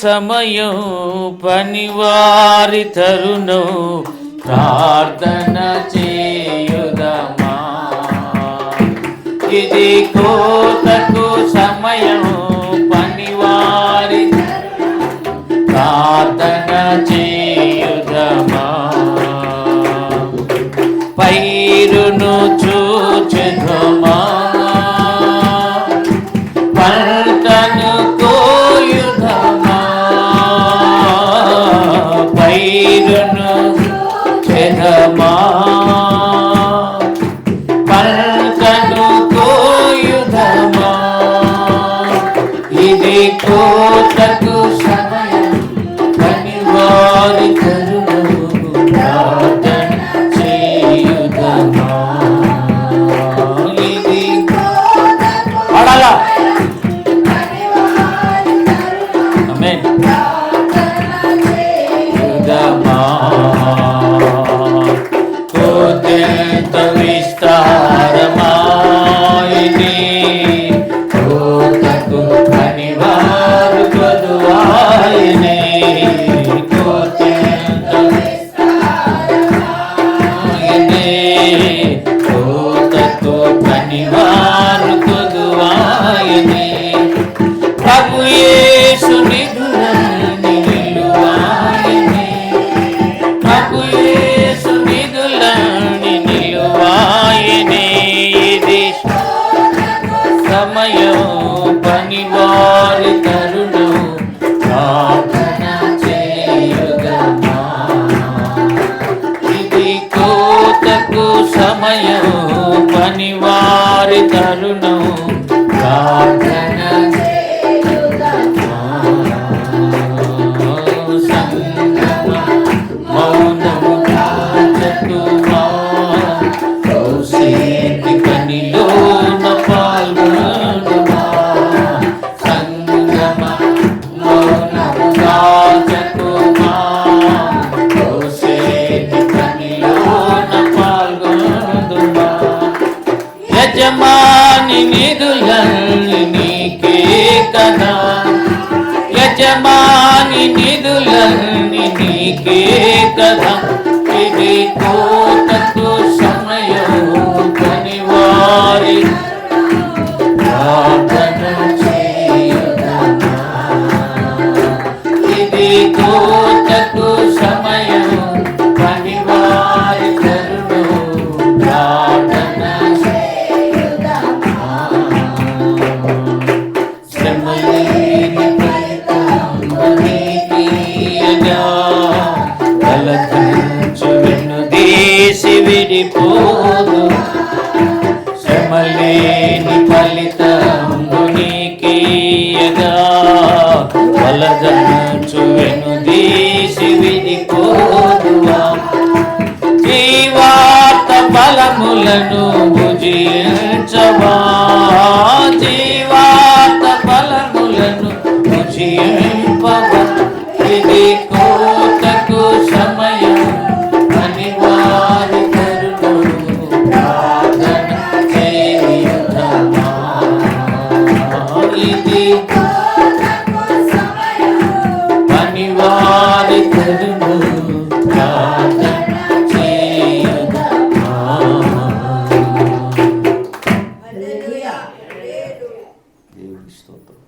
సమయం పనివారి తరుణం ప్రార్థన చేయుదమా. ఇది కోతకు సమయం పనివారి ప్రార్థన చేయుదమా. పైరును చూ పంటను కోయుదమా? ఇది కో సమయం పనివారి తరుణం ప్రార్థన చేయుగమా ఇది కోతకు సమయం పనివారి తరుణం ప్రార్థన నిధులని నీకే కదా ఇది సమయం పనివారి చేసి విడిపోదు. శ్రమలేని ఫలితంబునీకీయగా కలకంచు వెన్నుదీసి విడిపోదువా. జీవాత ఫలములను భుజించవా. జీవా పనివారిది పనివారి తరుడు దేవుడి స్తోత్రం.